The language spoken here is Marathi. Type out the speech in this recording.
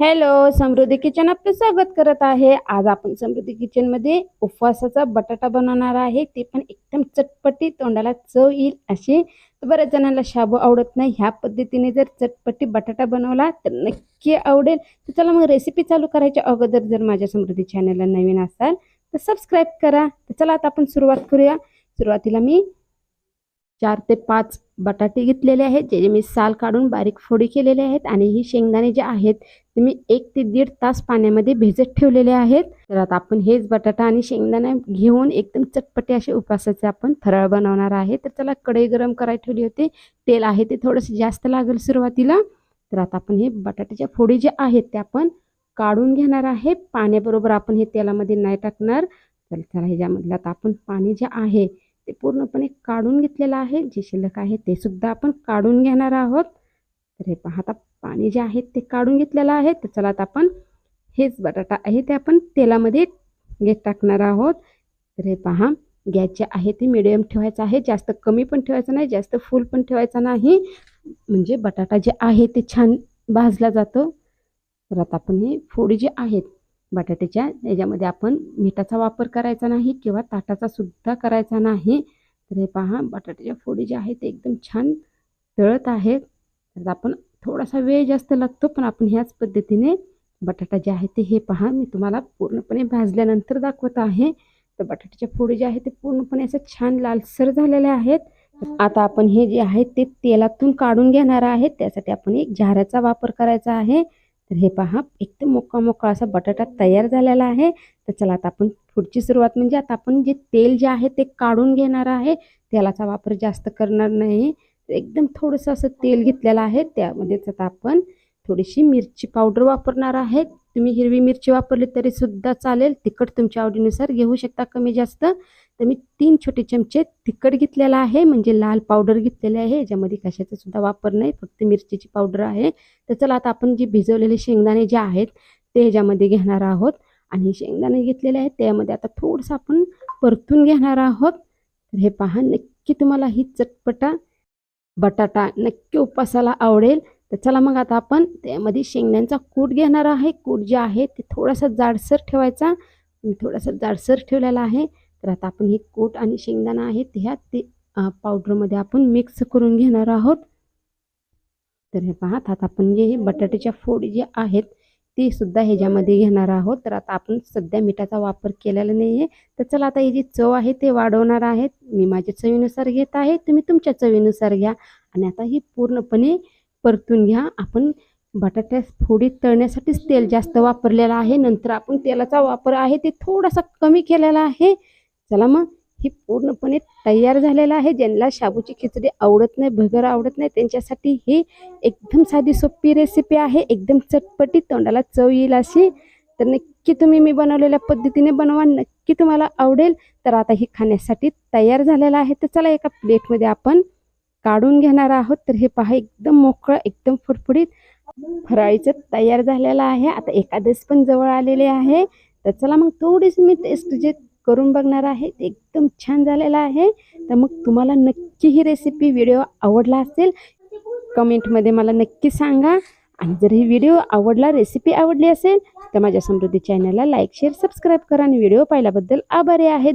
हॅलो समृद्धी किचन आपलं स्वागत करत आहे. आज आपण समृद्धी किचनमध्ये उपवासाचा बटाटा बनवणार आहे. ते पण एकदम चटपटी तोंडाला चव येईल अशी. बऱ्याच जणांना शाबू आवडत नाही. ह्या पद्धतीने जर चटपटी बटाटा बनवला तर नक्की आवडेल. तर चला मग रेसिपी चालू करायच्या अगोदर जर माझ्या समृद्धी चॅनलला नवीन असाल तर सबस्क्राईब करा. तर चला आता आपण सुरुवात करूया. सुरुवातीला मी चार ते पाच बटाटे घेतलेले आहेत जे मी साल काढून बारीक फोडी केलेले आहेत आणि ही शेंगदाणे जे आहेत ते मी एक ते दीड तास पाण्यामध्ये भिजत ठेवलेले आहेत. तर आता आपण हेच बटाटा आणि शेंगदाणे घेऊन एकदम चटपटे असे उपासाचे आपण फराळ बनवणार आहे. तर त्याला कढई गरम करायला ठेवली होती. तेल आहे ते थोडंसं जास्त लागेल सुरुवातीला. तर आता आपण हे बटाट्याच्या फोडी जे आहेत ते आपण काढून घेणार आहे. पाण्याबरोबर आपण हे तेलामध्ये नाही टाकणार. तर त्याला ह्याच्यामधलं आता आपण पाणी जे आहे ते पूर्णपणे काढून घेतलेलं आहे. जे शिल्लक आहे ते सुद्धा आपण काढून घेणार आहोत. तर हे पहा आता पाणी जे आहे ते काढून घेतलेलं आहे. तर चला आता आपण हेच बटाटा आहे ते आपण तेलामध्ये घेत टाकणार आहोत. तर हे पहा गॅस जे आहे ते मिडियम ठेवायचं आहे. जास्त कमी पण ठेवायचं नाही जास्त फुल पण ठेवायचं नाही. म्हणजे बटाटा जे आहे ते छान भाजला जातो. तर आता आपण हे फोडी जे आहेत बटाट्याच्या याच्यामध्ये आपण मिठाचा वापर करायचा नाही किंवा ताटाचा सुद्धा करायचा नाही. तर हे पहा बटाट्याच्या फोडी ज्या आहेत ते एकदम छान तळत आहेत. तर आपण थोडासा वेळ जास्त लागतो पण आपण ह्याच पद्धतीने बटाटा जे आहे ते हे पहा मी तुम्हाला पूर्णपणे भाजल्यानंतर दाखवत आहे. तर बटाट्याच्या फोडी जे आहेत ते पूर्णपणे असं छान लालसर झालेले आहेत. आता आपण हे जे आहे ते तेलातून काढून घेणार आहे. त्यासाठी आपण एक झाऱ्याचा वापर करायचा आहे. तर हे पहा एकदम मोका मोकळा असा बटाटा तयार झालेला आहे. तर चला आता आपण पुढची सुरुवात म्हणजे आता आपण जे तेल जे आहे ते काढून घेणार आहे. तेलाचा वापर जास्त करणार नाही. एकदम थोडंसं असं तेल घेतलेलं आहे. त्यामध्येच आता आपण थोडीशी मिरची पावडर वापरणार आहेत. तुम्ही हिरवी मिरची वापरली तरी सुद्धा चालेल. तिखट तुमच्या आवडीनुसार घेऊ शकता कमी जास्त. तर मी तीन छोटे चमचे तिखट घेतलेला आहे. म्हणजे लाल पावडर घेतलेले आहे. याच्यामध्ये कशाचा सुद्धा वापर नाही. फक्त मिरचीची पावडर आहे. तर चला आता आपण जे भिजवलेले शेंगदाणे जे आहेत ते ह्याच्यामध्ये घेणार आहोत. आणि शेंगदाणे घेतलेले आहेत. त्यामध्ये आता थोडंसं आपण परतून घेणार आहोत. तर हे पहा नक्की तुम्हाला ही चटपटा बटाटा नक्की उपासाला आवडेल. तर चला मग आता आपण त्यामध्ये शेंगदाण्यांचा कूट घेणार आहे. कूट जे आहे ते थोडासा जाडसर ठेवायचा. थोडासा जाडसर ठेवलेला आहे. तर आता आपण हे कूट आणि शेंगदाणा आहे ह्या ते पावडरमध्ये आपण मिक्स करून घेणार आहोत. तर हे पहा आता आपण जे हे बटाट्याच्या फोडी जे आहेत ते सुद्धा ह्याच्यामध्ये घेणार आहोत. तर आता आपण सध्या मिठाचा वापर केलेला नाही आहे तर चला आता ही जी चव आहे ते वाढवणार आहेत. मी माझ्या चवीनुसार घेत आहे. तुम्ही तुमच्या चवीनुसार घ्या. आणि आता ही पूर्णपणे परतून घ्या. आपण बटाट्या फोडीत तळण्यासाठीच तेल जास्त वापरलेलं आहे. नंतर आपण तेलाचा वापर आहे ते थोडासा कमी केलेला आहे. चला मग हे पूर्णपणे तयार झालेलं आहे. ज्यांना शाबूची खिचडी आवडत नाही भगर आवडत नाही त्यांच्यासाठी ही एकदम साधी सोपी रेसिपी आहे. एकदम चटपटी तोंडाला चव येईल अशी. तर नक्की तुम्ही मी बनवलेल्या पद्धतीने बनवा. नक्की तुम्हाला आवडेल. तर आता ही खाण्यासाठी तयार झालेलं आहे. तर चला एका प्लेटमध्ये आपण काढून घेणार आहोत. तर हे पहा एकदम मोकळं एकदम फुटफुडीत फराळीचं तयार झालेलं आहे. आता एकादश पण जवळ आलेले आहे. तर चला मग थोडीशी मी टेस्ट जे करून बघणार आहे ते एकदम छान झालेलं आहे. तर मग तुम्हाला नक्की ही रेसिपी व्हिडिओ आवडला असेल कमेंटमध्ये मला नक्की सांगा. आणि जर ही व्हिडिओ आवडला रेसिपी आवडली असेल तर माझ्या समृद्धी चॅनलला लाईक शेअर सबस्क्राईब करा. आणि व्हिडिओ पाहिल्याबद्दल आभारी आहे.